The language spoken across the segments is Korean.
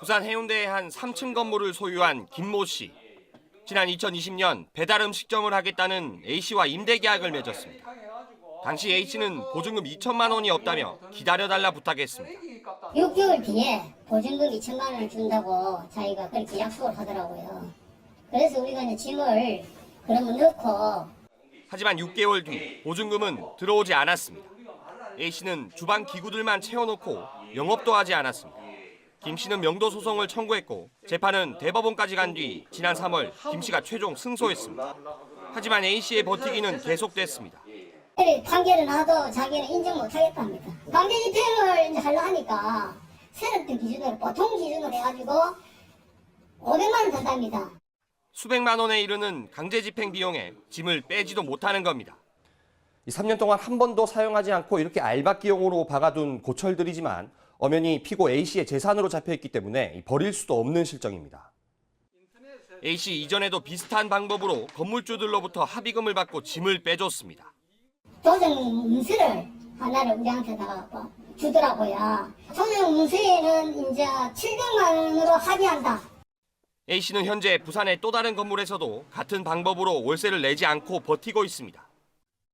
부산 해운대의 한 3층 건물을 소유한 김모 씨. 지난 2020년 배달 음식점을 하겠다는 A 씨와 임대 계약을 맺었습니다. 당시 A 씨는 보증금 2천만 원이 없다며 기다려달라 부탁했습니다. 6개월 뒤에 보증금 2천만 원을 준다고 자기가 그렇게 약속을 하더라고요. 그래서 우리가 이제 짐을 그러면 넣고 하지만 6개월 뒤 보증금은 들어오지 않았습니다. A 씨는 주방 기구들만 채워놓고 영업도 하지 않았습니다. 김 씨는 명도 소송을 청구했고 재판은 대법원까지 간 뒤 지난 3월 김 씨가 최종 승소했습니다. 하지만 A 씨의 버티기는 계속됐습니다. 판결을 나도 자기는 인정 못 하겠답니다. 강제 집행을 이제 하려 하니까 세력들 기준으로 보통 기준으로 해가지고 500만 원 든답니다. 수백만 원에 이르는 강제 집행 비용에 짐을 빼지도 못하는 겁니다. 3년 동안 한 번도 사용하지 않고 이렇게 알박기용으로 박아둔 고철들이지만 엄연히 피고 A 씨의 재산으로 잡혀있기 때문에 버릴 수도 없는 실정입니다. A 씨 이전에도 비슷한 방법으로 건물주들로부터 합의금을 받고 짐을 빼줬습니다. 조정 문서를 하나를 우리한테다가 뭐 주더라고요. 조정 문서에는 이제 700만 원으로 합의한다. A 씨는 현재 부산의 또 다른 건물에서도 같은 방법으로 월세를 내지 않고 버티고 있습니다.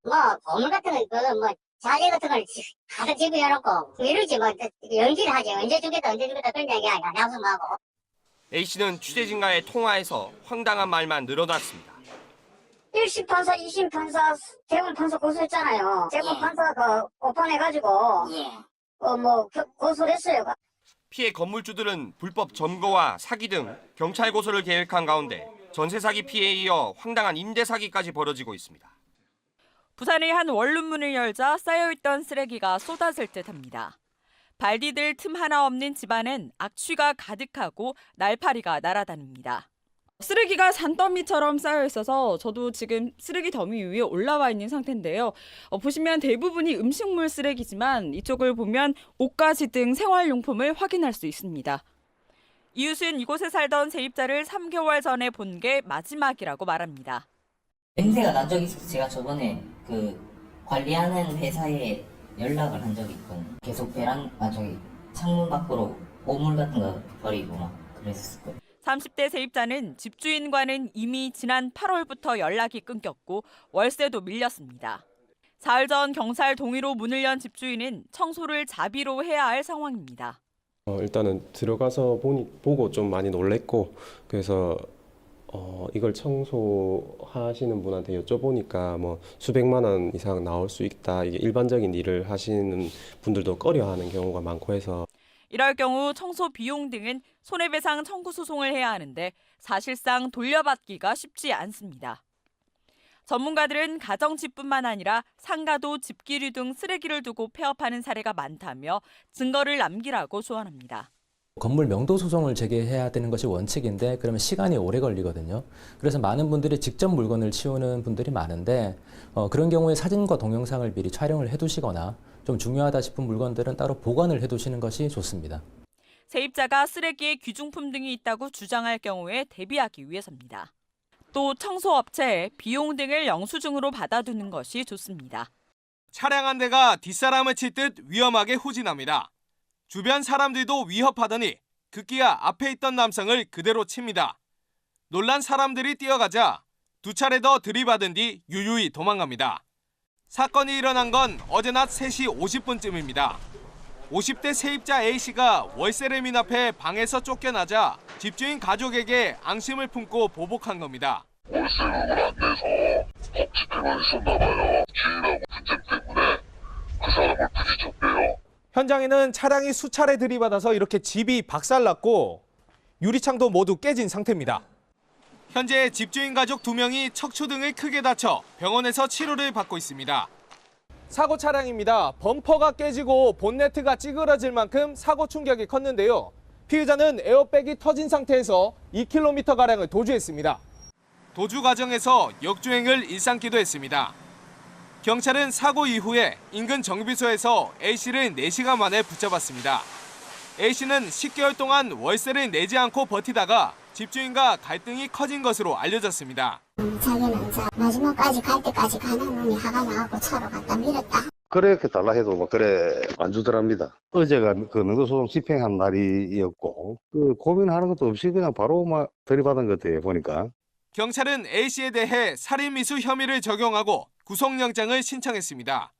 뭐 보물 같은 거그뭐 자재 같은 걸 지- 가득 집어놓고 이러지 뭐 연기를 하지 언제 주겠다 언제 주겠다 그런 얘기 아니야 약속하고 A 씨는 취재진과의 통화에서 황당한 말만 늘어났습니다. 1심 판사, 2심 판사, 대검 판사 고소했잖아요. 대검 예. 판사 그 오판해가지고 예. 어뭐 고소를 했어요. 피해 건물주들은 불법 점거와 사기 등 경찰 고소를 계획한 가운데 전세 사기 피해에 이어 황당한 임대 사기까지 벌어지고 있습니다. 부산의 한 원룸문을 열자 쌓여있던 쓰레기가 쏟아질 듯합니다. 발 디딜 틈 하나 없는 집안엔 악취가 가득하고 날파리가 날아다닙니다. 쓰레기가 산더미처럼 쌓여 있어서 저도 지금 쓰레기 더미 위에 올라와 있는 상태인데요. 어, 보시면 대부분이 음식물 쓰레기지만 이쪽을 보면 옷가지 등 생활용품을 확인할 수 있습니다. 이웃은 이곳에 살던 세입자를 3개월 전에 본 게 마지막이라고 말합니다. 냄새가 난 적이 있어서 제가 저번에 그 관리하는 회사에 연락을 한 적이 있거든요. 계속 베란, 아, 저기 창문 밖으로 오물 같은 거 버리고 막 그랬을 거예요. 30대 세입자는 집주인과는 이미 지난 8월부터 연락이 끊겼고 월세도 밀렸습니다. 사흘 전 경찰 동의로 문을 연 집주인은 청소를 자비로 해야 할 상황입니다. 어, 일단은 들어가서 보니, 보고 좀 많이 놀랬고 그래서 어, 이걸 청소하시는 분한테 여쭤보니까 뭐 수백만 원 이상 나올 수 있다. 이게 일반적인 일을 하시는 분들도 꺼려하는 경우가 많고 해서 이럴 경우 청소 비용 등은 손해배상 청구 소송을 해야 하는데 사실상 돌려받기가 쉽지 않습니다. 전문가들은 가정집뿐만 아니라 상가도 집기류 등 쓰레기를 두고 폐업하는 사례가 많다며 증거를 남기라고 조언합니다. 건물 명도 소송을 제기해야 되는 것이 원칙인데 그러면 시간이 오래 걸리거든요. 그래서 많은 분들이 직접 물건을 치우는 분들이 많은데 어, 그런 경우에 사진과 동영상을 미리 촬영을 해두시거나 좀 중요하다 싶은 물건들은 따로 보관을 해두시는 것이 좋습니다. 세입자가 쓰레기에 귀중품 등이 있다고 주장할 경우에 대비하기 위해서입니다. 또 청소업체에 비용 등을 영수증으로 받아두는 것이 좋습니다. 차량 한 대가 뒷사람을 칠 듯 위험하게 후진합니다. 주변 사람들도 위협하더니 급기야 앞에 있던 남성을 그대로 칩니다. 놀란 사람들이 뛰어가자 두 차례 더 들이받은 뒤 유유히 도망갑니다. 사건이 일어난 건 어제 낮 3시 50분쯤입니다. 50대 세입자 A씨가 월세를 미납해 방에서 쫓겨나자 집주인 가족에게 앙심을 품고 보복한 겁니다. 현장에는 차량이 수차례 들이받아서 이렇게 집이 박살났고 유리창도 모두 깨진 상태입니다. 현재 집주인 가족 두 명이 척추 등을 크게 다쳐 병원에서 치료를 받고 있습니다. 사고 차량입니다. 범퍼가 깨지고 본네트가 찌그러질 만큼 사고 충격이 컸는데요. 피의자는 에어백이 터진 상태에서 2km 가량을 도주했습니다. 도주 과정에서 역주행을 일삼기도 했습니다. 경찰은 사고 이후에 인근 정비소에서 A씨를 4시간 만에 붙잡았습니다. A씨는 10개월 동안 월세를 내지 않고 버티다가 집주인과 갈등이 커진 것으로 알려졌습니다. 자기는 마지막까지 갈 때까지 가는 놈이 화가 나고 차로 갖다 밀었다. 그렇게 달라 해도 뭐 그래 안 주더랍니다. 어제가 그 능도소송 집행한 날이었고 그 고민하는 것도 없이 그냥 바로 막 들이받은 것 같아요 보니까. 경찰은 A씨에 대해 살인미수 혐의를 적용하고 구속영장을 신청했습니다.